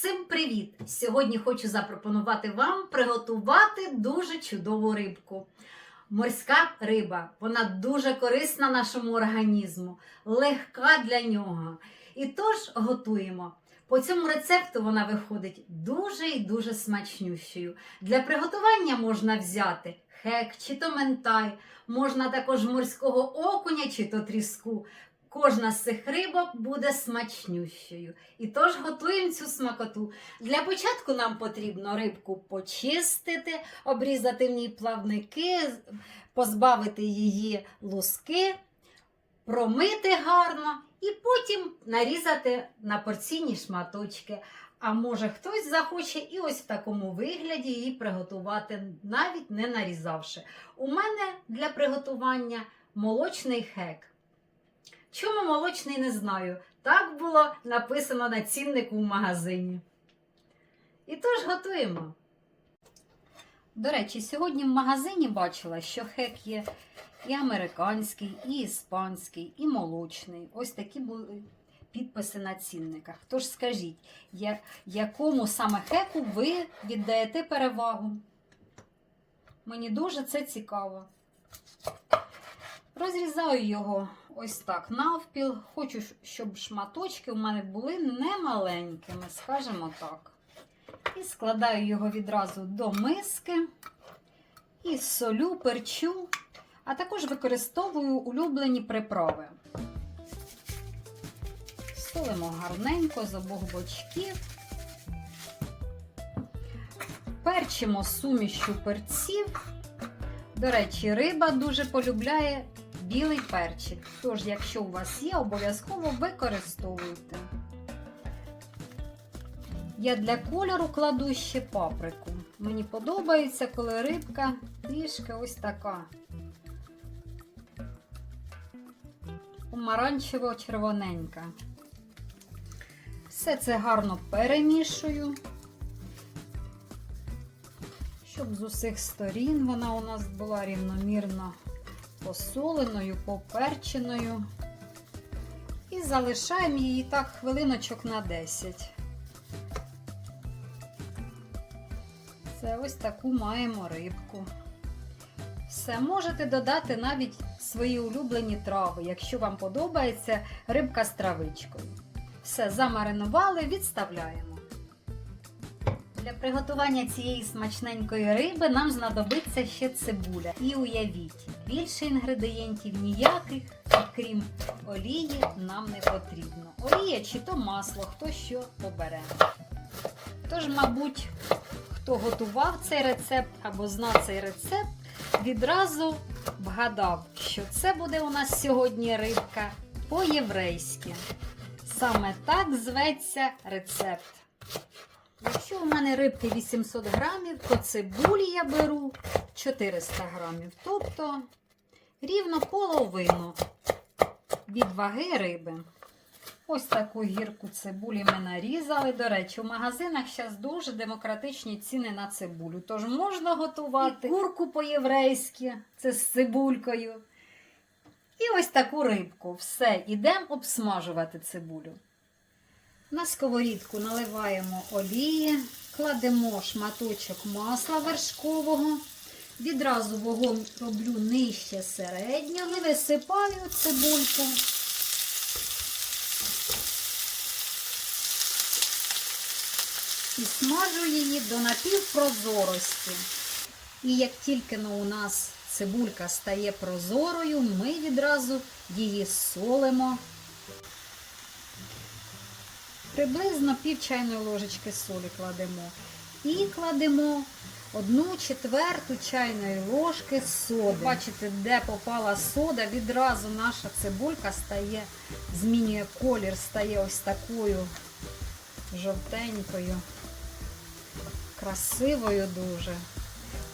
Всім привіт! Сьогодні хочу запропонувати вам приготувати дуже чудову рибку. Морська риба, вона дуже корисна нашому організму, легка для нього. І тож готуємо. По цьому рецепту вона виходить дуже і дуже смачнющою. Для приготування можна взяти хек чи то ментай, можна також морського окуня чи то тріску. Кожна з цих рибок буде смачнющою. І тож готуємо цю смакоту. Для початку нам потрібно рибку почистити, обрізати в ній плавники, позбавити її луски, промити гарно і потім нарізати на порційні шматочки. А може хтось захоче і ось в такому вигляді її приготувати, навіть не нарізавши. У мене для приготування молочний хек. Чому молочний не знаю. Так було написано на ціннику в магазині. І тож готуємо. До речі, сьогодні в магазині бачила, що хек є і американський, і іспанський, і молочний. Ось такі були підписи на цінниках. Тож скажіть, якому саме хеку ви віддаєте перевагу? Мені дуже це цікаво. Розрізаю його ось так навпіл. Хочу, щоб шматочки у мене були не маленькими, скажімо так. І складаю його відразу до миски. І солю, перчу, а також використовую улюблені приправи. Солимо гарненько з обох бочків. Перчимо сумішю перців. До речі, риба дуже полюбляє білий перчик. Тож, якщо у вас є, обов'язково використовуйте. Я для кольору кладу ще паприку. Мені подобається, коли рибка трішки ось така. Помаранчево-червоненька. Все це гарно перемішую, щоб з усіх сторін вона у нас була рівномірно посоленою, поперченою. І залишаємо її так хвилиночок на 10. Це ось таку маємо рибку. Все, можете додати навіть свої улюблені трави, якщо вам подобається рибка з травичкою. Все, замаринували, відставляємо. Для приготування цієї смачненької риби нам знадобиться ще цибуля. І уявіть, більше інгредієнтів ніяких, крім олії, нам не потрібно. Олія чи то масло, хто що побере. Тож, мабуть, хто готував цей рецепт або знав цей рецепт, відразу вгадав, що це буде у нас сьогодні рибка по-єврейськи. Саме так зветься рецепт. Якщо у мене рибки 800 грамів, то цибулі я беру 400 грамів, тобто рівно половину від ваги риби. Ось таку гірку цибулі ми нарізали. До речі, у магазинах зараз дуже демократичні ціни на цибулю. Тож можна готувати і курку по-єврейськи, це з цибулькою. І ось таку рибку. Все, ідемо обсмажувати цибулю. На сковорідку наливаємо олії, кладемо шматочок масла вершкового. Відразу вогонь роблю нижче середнього і висипаю цибульку. І смажу її до напівпрозорості. І як тільки ну, у нас цибулька стає прозорою, ми відразу її солимо. Приблизно пів чайної ложечки солі кладемо. І кладемо одну четверту чайної ложки соди. Бачите, де попала сода, відразу наша цибулька стає, змінює колір, стає ось такою жовтенькою, красивою дуже.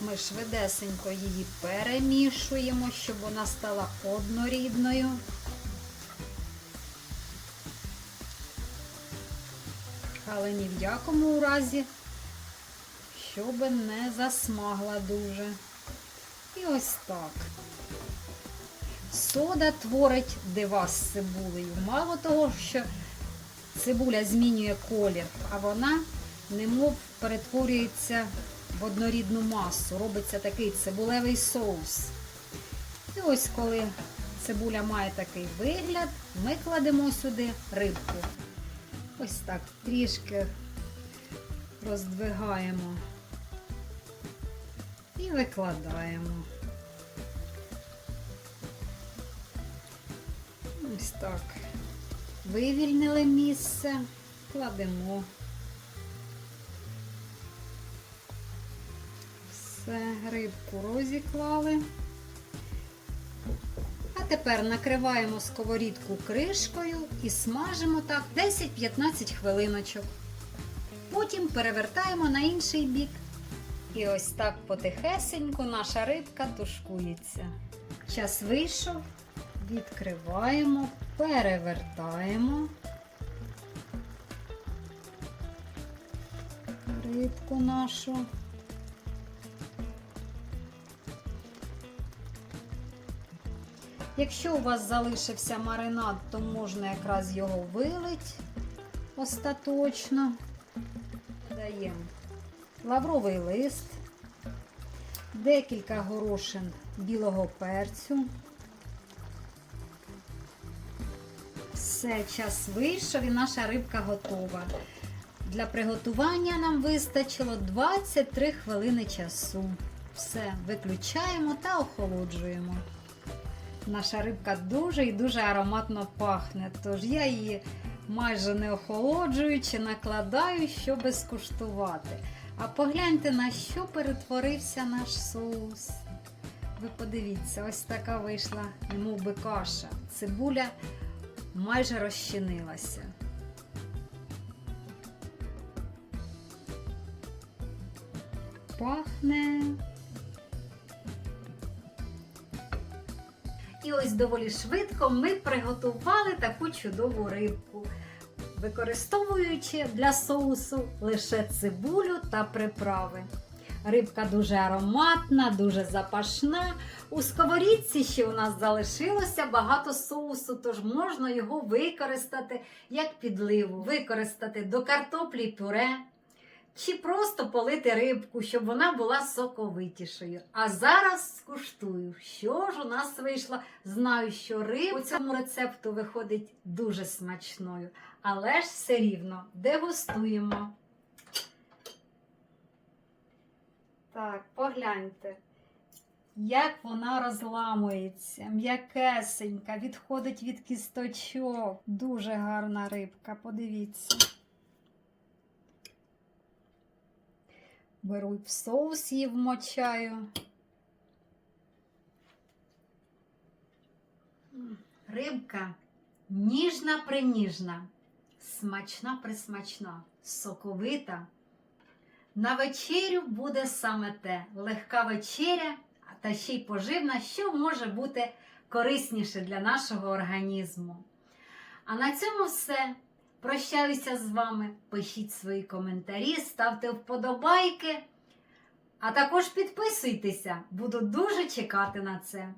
Ми швидесенько її перемішуємо, щоб вона стала однорідною. Але ні в якому разі, щоб не засмагла дуже. І ось так. Сода творить дива з цибулею. Мало того, що цибуля змінює колір, а вона немов перетворюється в однорідну масу. Робиться такий цибулевий соус. І ось коли цибуля має такий вигляд, ми кладемо сюди рибку. Ось так трішки роздвигаємо і викладаємо. Ось так. Вивільнили місце, кладемо. Все, рибку розіклали. Тепер накриваємо сковорідку кришкою і смажимо так 10-15 хвилиночок. Потім перевертаємо на інший бік. І ось так потихесеньку наша рибка тушкується. Час вийшов, відкриваємо, перевертаємо рибку нашу. Якщо у вас залишився маринад, то можна якраз його вилить остаточно. Даємо лавровий лист, декілька горошин білого перцю. Все, час вийшов і наша рибка готова. Для приготування нам вистачило 23 хвилини часу. Все, виключаємо та охолоджуємо. Наша рибка дуже і дуже ароматно пахне, тож я її майже не охолоджуючи накладаю, щоб скуштувати. А погляньте, на що перетворився наш соус. Ви подивіться, ось така вийшла, немов би каша. Цибуля майже розчинилася. Пахне. Ось доволі швидко ми приготували таку чудову рибку, використовуючи для соусу лише цибулю та приправи. Рибка дуже ароматна, дуже запашна. У сковорідці ще у нас залишилося багато соусу, тож можна його використати як підливу, використати до картоплі пюре. Чи просто полити рибку, щоб вона була соковитішою. А зараз скуштую, що ж у нас вийшло. Знаю, що риба у цьому рецепту виходить дуже смачною, але ж все рівно дегустуємо. Так, погляньте, як вона розламується, м'якесенька, відходить від кісточок. Дуже гарна рибка, подивіться. Беру в соус її вмочаю. Рибка ніжна приніжна, смачна присмачна, соковита. На вечерю буде саме те легка вечеря, та ще й поживна, що може бути корисніше для нашого організму. А на цьому все. Прощаюся з вами. Пишіть свої коментарі, ставте вподобайки, а також підписуйтеся, буду дуже чекати на це.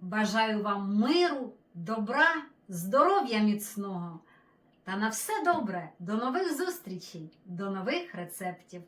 Бажаю вам миру, добра, здоров'я міцного та на все добре. До нових зустрічей, до нових рецептів.